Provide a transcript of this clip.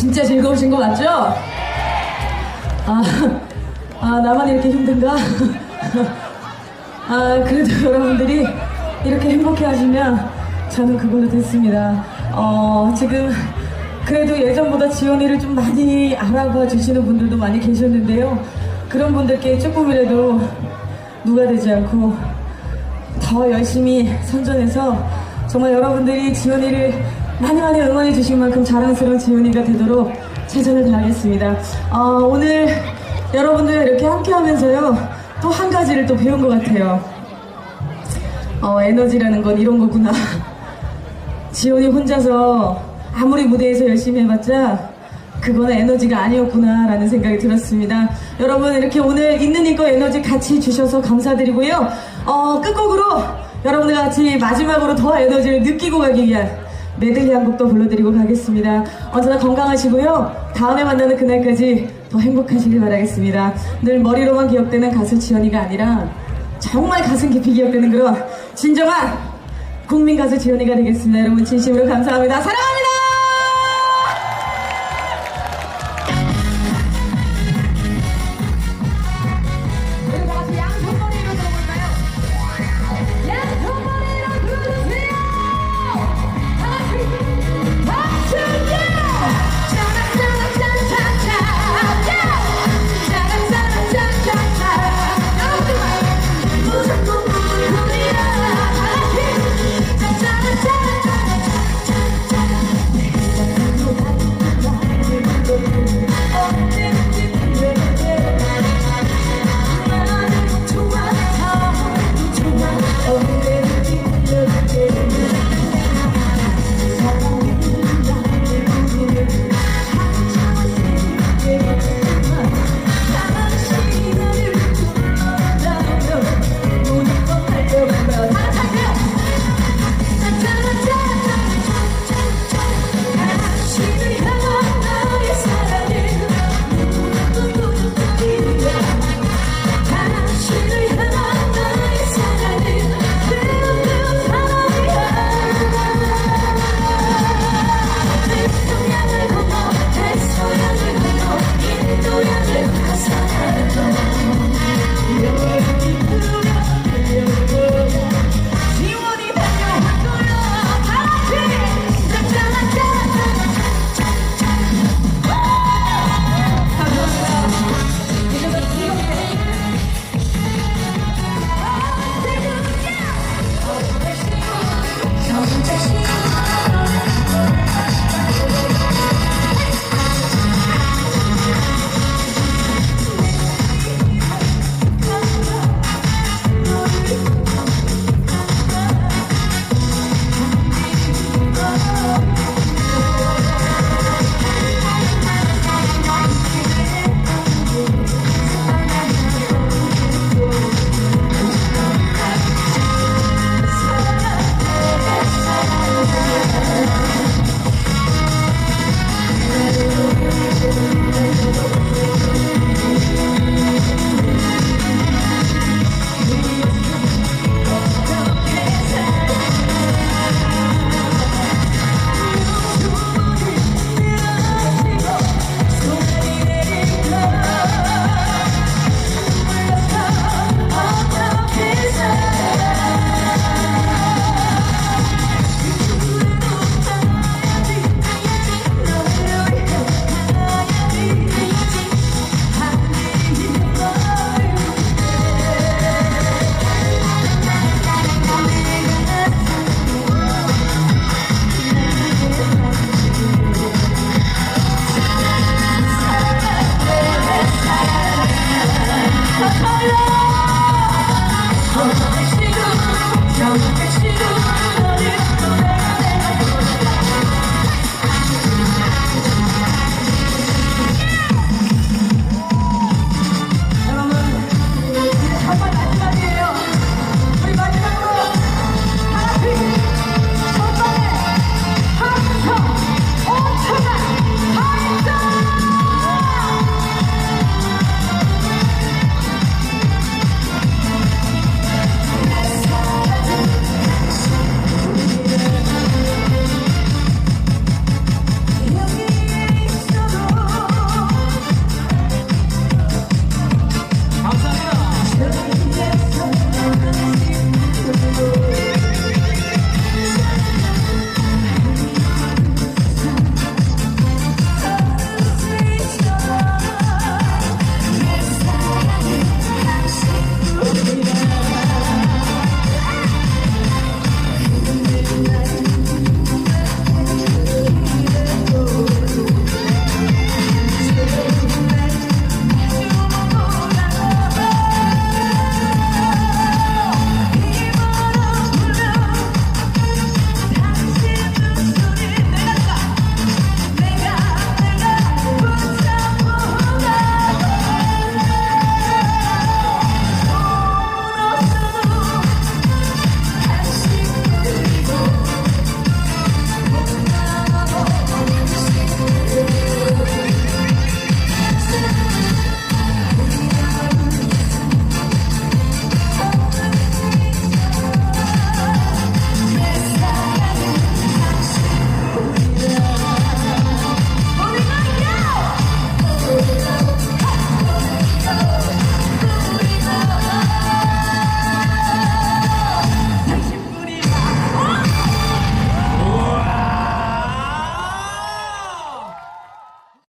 진짜 즐거우신 거 맞죠? 아, 아 나만 이렇게 힘든가? 아, 그래도 여러분들이 이렇게 행복해 하시면 저는 그걸로 됐습니다. 어, 지금 그래도 예전보다 지원이를 좀 많이 알아봐 주시는 분들도 많이 계셨는데요. 그런 분들께 조금이라도 누가 되지 않고 더 열심히 선전해서 정말 여러분들이 지원이를 많이 많이 응원해 주신 만큼 자랑스러운 지원이가 되도록 최선을 다하겠습니다. 어, 오늘 여러분들 이렇게 함께 하면서요 또 한 가지를 또 배운 것 같아요. 어, 에너지라는 건 이런 거구나. 지원이 혼자서 아무리 무대에서 열심히 해봤자 그거는 에너지가 아니었구나라는 생각이 들었습니다. 여러분 이렇게 오늘 있는 이거 에너지 같이 주셔서 감사드리고요. 어, 끝곡으로 여러분들 같이 마지막으로 더 에너지를 느끼고 가기 위한 메들리 한 곡도 불러드리고 가겠습니다. 언제나 건강하시고요. 다음에 만나는 그날까지 더 행복하시길 바라겠습니다. 늘 머리로만 기억되는 가수 지연이가 아니라 정말 가슴 깊이 기억되는 그런 진정한 국민 가수 지연이가 되겠습니다. 여러분 진심으로 감사합니다. 사랑합니다.